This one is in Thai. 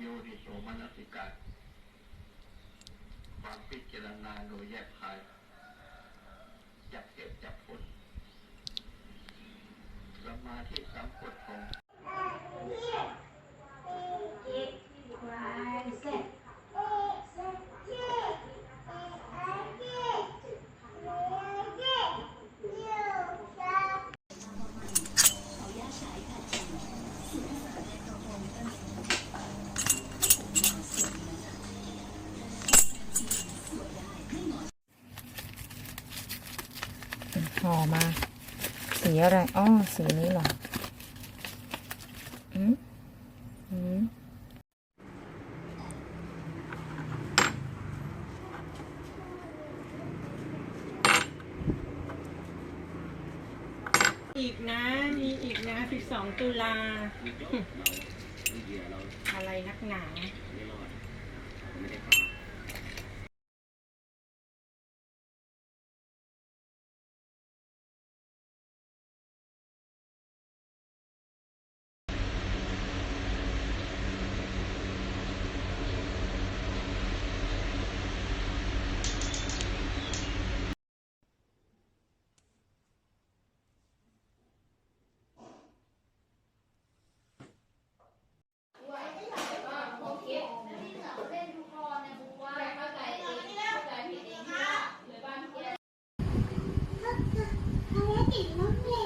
โยนิโสมนสิการความพิจารณาโดยแยกคายจับเหตุจับผลสมาธิสัมพุทอง ห่อมา สีอะไรอ๋อสีนี้หรออืมอืมอีกนะ มีอีกนะ 12 ตุลา อะไรนักหนา ภารกิจล้มเพลง